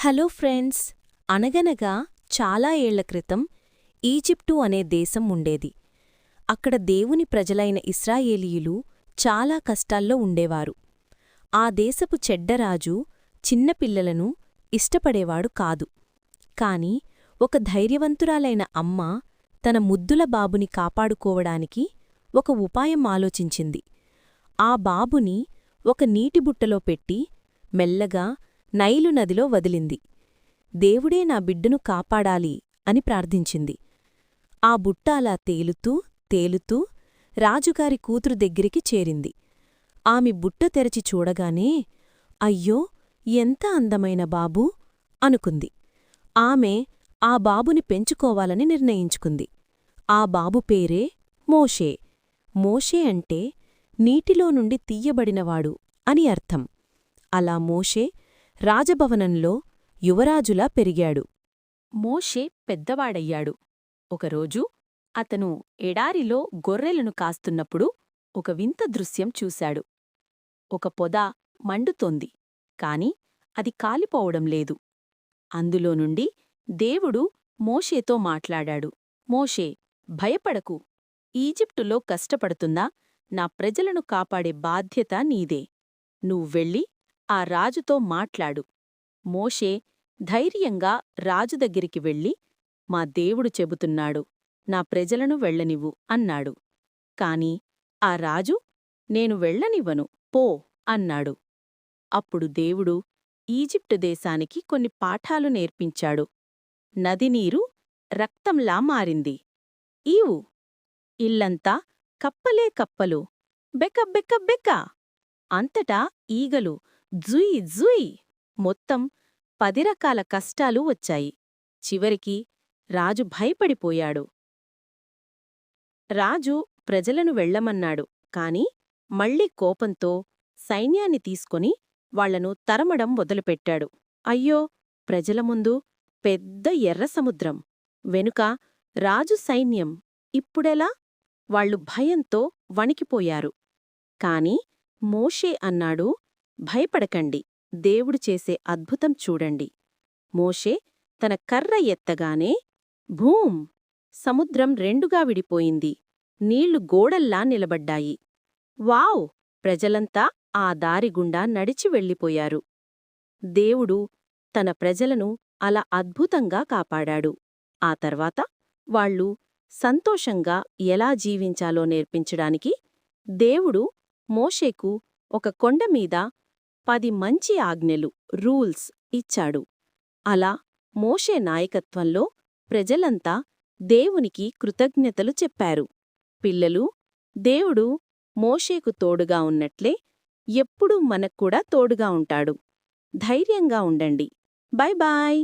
Hello friends అనగనగా చాలా ఏళ్ళ క్రితం ఈజిప్టు అనే దేశం ఉండేది. అక్కడ దేవుని ప్రజలైన ఇస్రాయేలీయులు చాలా కష్టాల్లో ఉండేవారు. ఆ దేశపు చెడ్డరాజు చిన్నపిల్లలను ఇష్టపడేవాడు కాదు. కాని ఒక ధైర్యవంతురాలైన అమ్మ తన ముద్దుల బాబుని కాపాడుకోవడానికి ఒక ఉపాయం ఆలోచించింది. ఆ బాబుని ఒక నీటిబుట్టలో పెట్టి మెల్లగా నైలు నదిలో వదిలింది. దేవుడే నా బిడ్డను కాపాడాలి అని ప్రార్థించింది. ఆ బుట్ట అలా తేలుతూ తేలుతూ రాజుగారి కూతురు దగ్గరికి చేరింది. ఆమె బుట్ట తెరచి చూడగానే అయ్యో ఎంత అందమైన బాబూ అనుకుంది. ఆమె ఆ బాబుని పెంచుకోవాలని నిర్ణయించుకుంది. ఆ బాబు పేరే మోషే. మోషే అంటే నీటిలో నుండి తీయబడినవాడు అని అర్థం. అలా మోషే రాజభవనంలో యువరాజులా పెరిగాడు. మోషే పెద్దవాడయ్యాడు. ఒకరోజు అతను ఎడారిలో గొర్రెలను కాస్తున్నప్పుడు ఒక వింత దృశ్యం చూశాడు. ఒక పొద మండుతోంది కాని అది కాలిపోవడం లేదు. అందులో నుండి దేవుడు మోషేతో మాట్లాడాడు. మోషే భయపడకు. ఈజిప్టులో కష్టపడుతున్నా నా ప్రజలను కాపాడే బాధ్యత నీదే. నువ్వెళ్ళి ఆ రాజుతో మాట్లాడు. మోషే ధైర్యంగా రాజు దగ్గరికి వెళ్ళి మా దేవుడు చెబుతున్నాడు నా ప్రజలను వెళ్ళనివ్వు అన్నాడు. కాని ఆ రాజు నేను వెళ్ళనివ్వను పో అన్నాడు. అప్పుడు దేవుడు ఈజిప్టు దేశానికి కొన్ని పాఠాలు నేర్పించాడు. నదినీరు రక్తంలా మారింది. ఈవు ఇల్లంతా కప్పలే కప్పలు బెక్క బెక్క బెక్క అంతటా ఈగలు జుయ్ జుయ్ మొత్తం పది రకాల కష్టాలు వచ్చాయి. చివరికి రాజు భయపడిపోయాడు. రాజు ప్రజలను వెళ్ళమన్నాడు కాని మళ్ళీ కోపంతో సైన్యాన్ని తీసుకొని వాళ్ళను తరమడం మొదలుపెట్టాడు. అయ్యో! ప్రజల ముందు పెద్ద ఎర్ర సముద్రం. వెనుక రాజు సైన్యం. ఇప్పుడెలా? వాళ్ళు భయంతో వణికిపోయారు. కాని మోషే అన్నాడు భయపడకండి. దేవుడు చేసే అద్భుతం చూడండి. మోషే తన కర్ర ఎత్తగానే భూం సముద్రం రెండుగా విడిపోయింది. నీళ్ళు గోడల్లా నిలబడ్డాయి. వావ్! ప్రజలంతా ఆ దారిగుండా నడిచి వెళ్ళిపోయారు. దేవుడు తన ప్రజలను అలా అద్భుతంగా కాపాడాడు. ఆ తర్వాత వాళ్ళు సంతోషంగా ఎలా జీవించాలో నేర్పించడానికి దేవుడు మోషేకు ఒక కొండమీద పది మంచి ఆజ్ఞలు రూల్స్ ఇచ్చాడు. అలా మోషే నాయకత్వంలో ప్రజలంతా దేవునికి కృతజ్ఞతలు చెప్పారు. పిల్లలు దేవుడు మోషేకు తోడుగా ఉన్నట్లే ఎప్పుడూ మనక్కూడా తోడుగా ఉంటాడు. ధైర్యంగా ఉండండి. Bye bye